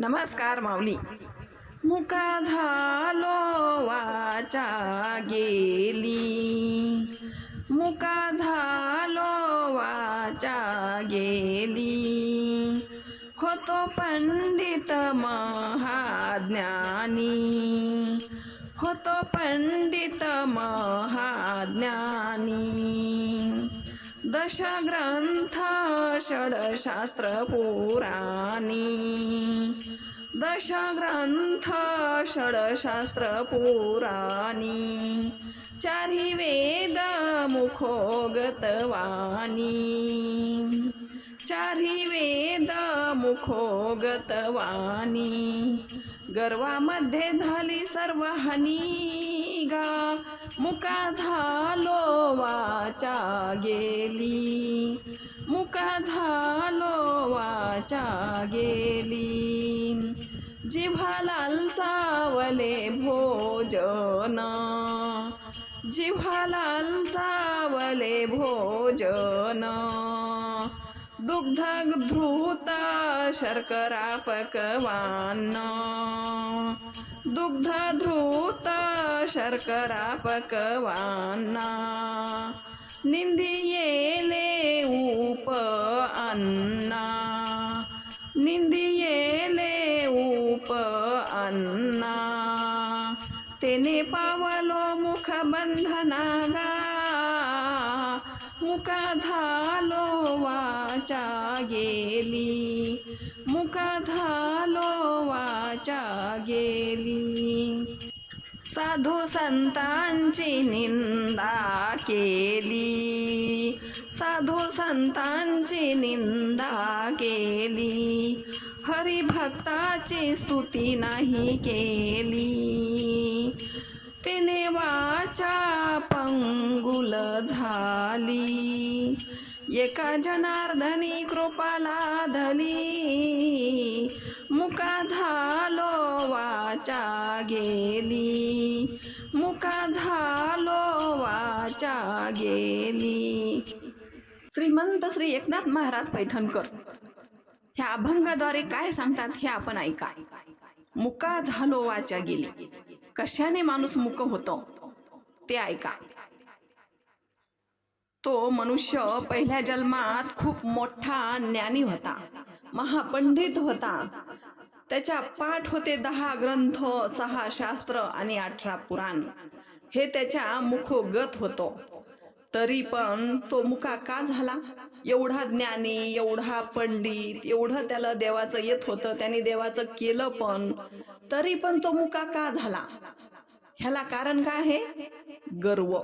नमस्कार माऊली. मुका झालो वाचा गेली. मुका झालो वाचा गेली. होतो पंडित महाज्ञानी. होतो पंडित महाज्ञानी. दशग्रंथ षडशास्त्र पुराणी दशग्रंथ षडशास्त्र पुराणी चारि वेद मुखोगतवाणी चारि वेद मुखोगतवाणी गर्वामध्ये झाली सर्व हानी। गा मुका झालो वाचा गेली. मुका झालो वाचा गेली. जिव्हा लालचावले भोजन. जिव्हा लालचावले भोजन. दुग्ध धृत शर्करा पकवान. दुग्ध धृत शर्करा पकवाना निंदियेले उप अन्ना निंदियेले उप अन्ना तेने पावलो मुख बंधनागा मुका झालो वाचा गेली. मुका झालो वाचा गेली. साधू संतांची निंदा केली. साधू संतांची निंदा केली. हरिभक्ताची स्तुती नाही केली. तिने वाचा पंगुल झाली. एका जनार्दनी कृपाला धली मुका झालो वाचा गेली. मुका झालो वाचा गेली. श्रीमंत श्री एकनाथ महाराज पैठणकर ह्या अभंगाद्वारे काय सांगतात हे आपण ऐका. मुका झालो वाचा गेली. कशाने माणूस मुक होतो? ते ऐका. तो मनुष्य पहिल्या जन्मात खूप मोठा ज्ञानी होता महापंडित होता. त्याच्या पाठ होते दहा ग्रंथ सहा शास्त्र आणि अठरा पुराण. हे त्याच्या मुखोगत होतो. तरी पण तो मुका का झाला? एवढा ज्ञानी एवढा पंडित एवढं त्याला देवाचं येत होतं त्याने देवाचं केलं पण तरी पण तो मुका का झाला? ह्याला कारण काय आहे? गर्व.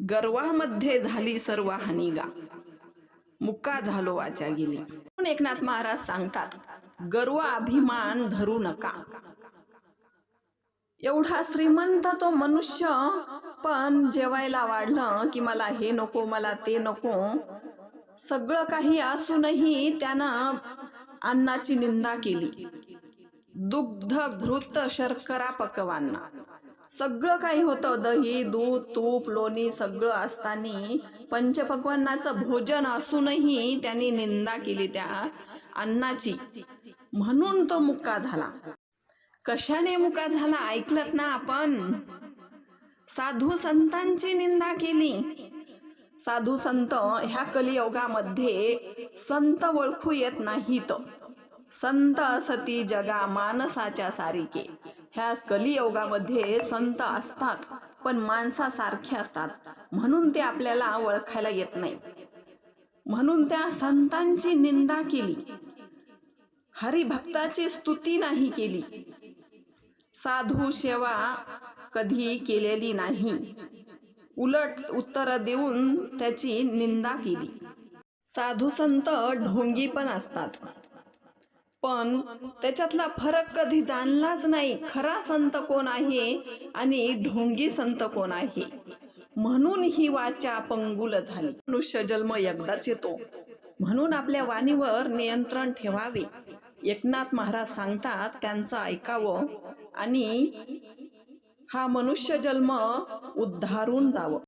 गर्वामध्ये झाली सर्व हानिगा मुक्का झालो वाचा गेली. म्हणून एकनाथ महाराज सांगतात गर्व अभिमान धरू नका. एवढा श्रीमंत तो मनुष्य पण जेवायला वाढलं की मला हे नको मला ते नको. सगळं काही असूनही त्यानं अन्नाची निंदा केली. दुग्ध घृत शर्करा पकवांना सगळं काही होतं. दही दूध तूप लोणी सगळं असताना पंचपक्वांनाचं भोजन असूनही त्यांनी निंदा केली त्या अन्नाची. म्हणून तो मुक्का झाला. कशाने मुका झाला ऐकलत ना आपण? साधू संतांची निंदा केली. साधू संत ह्या कलियोगामध्ये संत ओळखू येत नाहीत. संत असती जगा मानसाच्या सारिके. ह्या कलियोगामध्ये संत असतात पण माणसासारखे असतात. म्हणून ते आपल्याला ओळखायला येत नाही. म्हणून त्या संतांची निंदा केली. हरिभक्ताची स्तुती नाही केली. साधू सेवा कधी केलेली नाही. उलट उत्तर देऊन त्याची निंदा केली. साधू संत ढोंगी पण असतात. पण त्याच्यातला फरक कधी जाणलाच नाही. खरा संत कोण आहे आणि ढोंगी संत कोण आहे? म्हणून ही वाचा पंगुल झाली. मनुष्य जन्म एकदाच येतो. म्हणून आपल्या वाणीवर नियंत्रण ठेवावे. एकनाथ महाराज सांगतात त्यांचं ऐकावं आणि हा मनुष्य जन्म उद्धारून जावं.